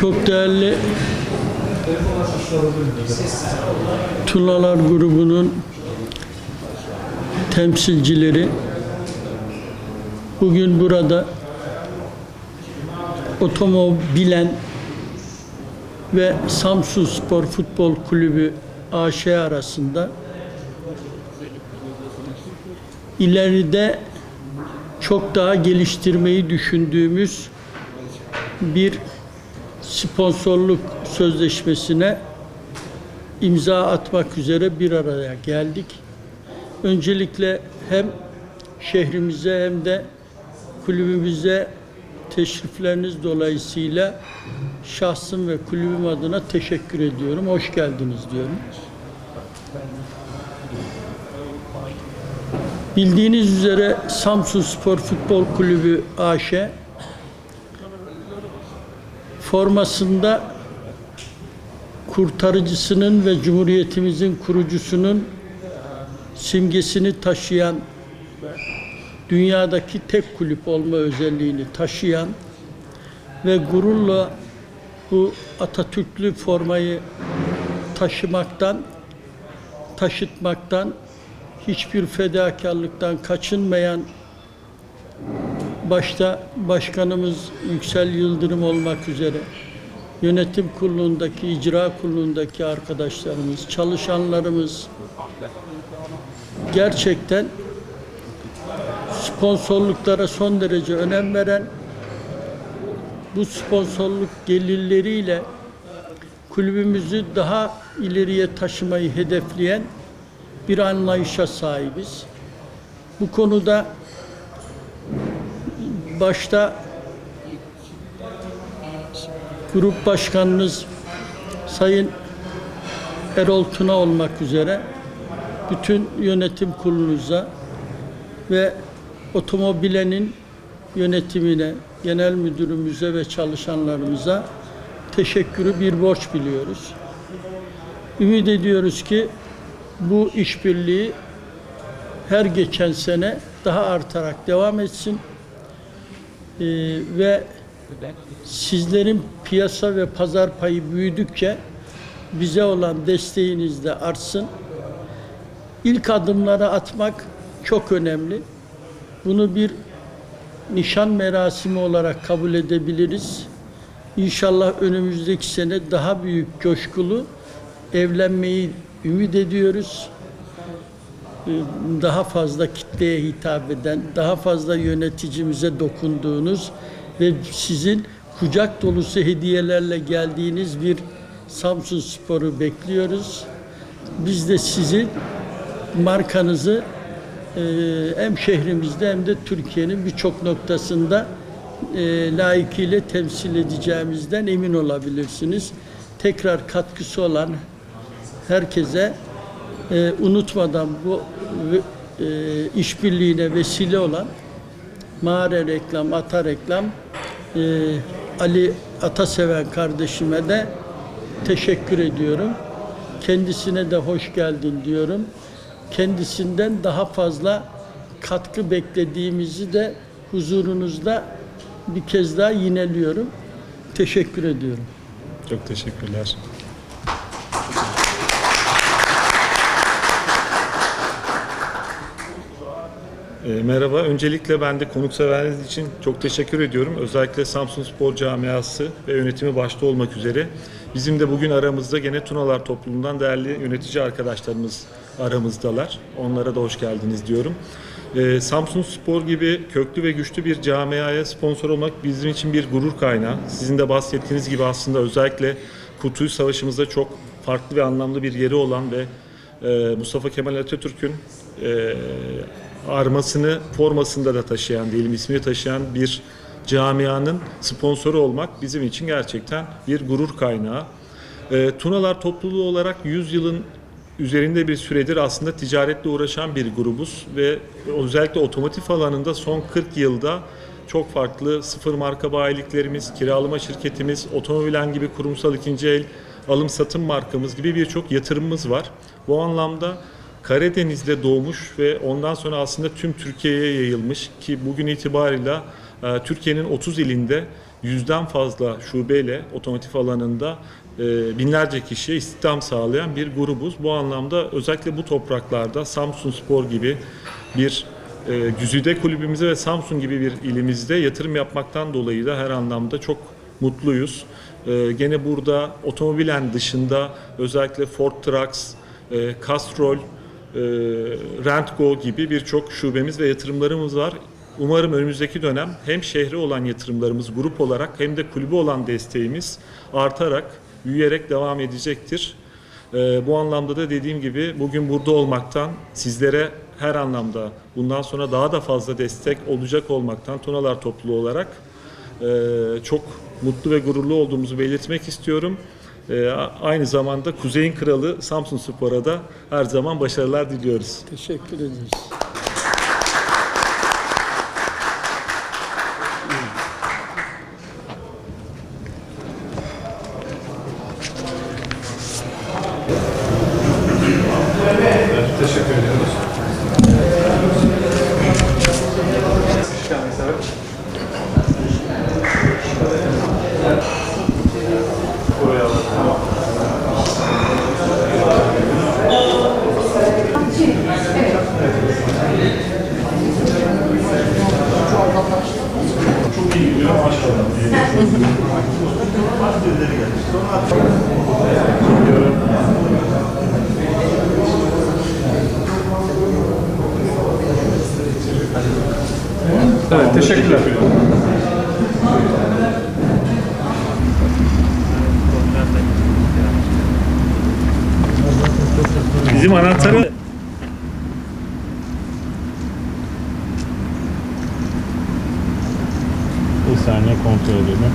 Çok değerli Tunalar grubunun temsilcileri. Bugün burada otomobilen ve Samsun Spor Futbol Kulübü AŞ arasında ileride çok daha geliştirmeyi düşündüğümüz bir sponsorluk sözleşmesine imza atmak üzere bir araya geldik. Öncelikle hem şehrimize hem de kulübümüze teşrifleriniz dolayısıyla şahsım ve kulübüm adına teşekkür ediyorum. Hoş geldiniz diyorum. Bildiğiniz üzere Samsun Spor Futbol Kulübü AŞ formasında kurtarıcısının ve Cumhuriyetimizin kurucusunun simgesini taşıyan dünyadaki tek kulüp olma özelliğini taşıyan ve gururla bu Atatürklü formayı taşımaktan, taşıtmaktan, hiçbir fedakarlıktan kaçınmayan başta başkanımız Yüksel Yıldırım olmak üzere yönetim kurulundaki, icra kurulundaki arkadaşlarımız, çalışanlarımız gerçekten sponsorluklara son derece önem veren bu sponsorluk gelirleriyle kulübümüzü daha ileriye taşımayı hedefleyen bir anlayışa sahibiz. Bu konuda başta grup başkanınız Sayın Erol Tuna olmak üzere bütün yönetim kurulunuza ve otomobilenin yönetimine, genel müdürümüze ve çalışanlarımıza teşekkürü bir borç biliyoruz. Ümit ediyoruz ki bu işbirliği her geçen sene daha artarak devam etsin. Ee, ve sizlerin piyasa ve pazar payı büyüdükçe bize olan desteğiniz de artsın. İlk adımları atmak çok önemli. Bunu bir nişan merasimi olarak kabul edebiliriz. İnşallah önümüzdeki sene daha büyük coşkulu evlenmeyi ümit ediyoruz. Ee, Daha fazla kitleye hitap eden, daha fazla yöneticimize dokunduğunuz ve sizin kucak dolusu hediyelerle geldiğiniz bir Samsun Spor'u bekliyoruz. Biz de sizin markanızı e, hem şehrimizde hem de Türkiye'nin birçok noktasında e, layıkıyla temsil edeceğimizden emin olabilirsiniz. Tekrar katkısı olan herkese e, unutmadan bu e, işbirliğine vesile olan Mağara Reklam, Ata Reklam, e, Ali Ataseven kardeşime de teşekkür ediyorum. Kendisine de hoş geldin diyorum. Kendisinden daha fazla katkı beklediğimizi de huzurunuzda bir kez daha yineliyorum. Teşekkür ediyorum. Çok teşekkürler. E, merhaba. Öncelikle ben de konukseveriniz için çok teşekkür ediyorum. Özellikle Samsun Spor Camiası ve yönetimi başta olmak üzere. Bizim de bugün aramızda gene Tunalar topluluğundan değerli yönetici arkadaşlarımız aramızdalar. Onlara da hoş geldiniz diyorum. E, Samsun Spor gibi köklü ve güçlü bir camiaya sponsor olmak bizim için bir gurur kaynağı. Sizin de bahsettiğiniz gibi aslında özellikle Kurtuluş Savaşı'mızda çok farklı ve anlamlı bir yeri olan ve e, Mustafa Kemal Atatürk'ün e, armasını formasında da taşıyan, diyelim ismini taşıyan bir camianın sponsoru olmak bizim için gerçekten bir gurur kaynağı. E, Tunalar topluluğu olarak 100 yılın üzerinde bir süredir aslında ticaretle uğraşan bir grubuz ve özellikle otomotiv alanında son 40 yılda çok farklı sıfır marka bayiliklerimiz, kiralama şirketimiz, otomobilen gibi kurumsal ikinci el alım satım markamız gibi birçok yatırımımız var. Bu anlamda Karadeniz'de doğmuş ve ondan sonra aslında tüm Türkiye'ye yayılmış ki bugün itibarıyla e, Türkiye'nin 30 ilinde yüzden fazla şubeyle otomotiv alanında e, binlerce kişiye istihdam sağlayan bir grubuz. Bu anlamda özellikle bu topraklarda Samsun Spor gibi bir e, güzide kulübümüze ve Samsun gibi bir ilimizde yatırım yapmaktan dolayı da her anlamda çok mutluyuz. Gene burada otomobilen dışında özellikle Ford Trucks, Castrol, Rentgo gibi birçok şubemiz ve yatırımlarımız var. Umarım önümüzdeki dönem hem şehre olan yatırımlarımız grup olarak hem de kulübü olan desteğimiz artarak, büyüyerek devam edecektir. Ee, bu anlamda da dediğim gibi bugün burada olmaktan, sizlere her anlamda bundan sonra daha da fazla destek olacak olmaktan Tunalar topluluğu olarak e, çok mutlu ve gururlu olduğumuzu belirtmek istiyorum. E, a- aynı zamanda Kuzey'in kralı Samsun Spor'a da her zaman başarılar diliyoruz. Teşekkür ederiz. Teşekkürler. Bizim anahtarı Bir saniye kontrol edelim.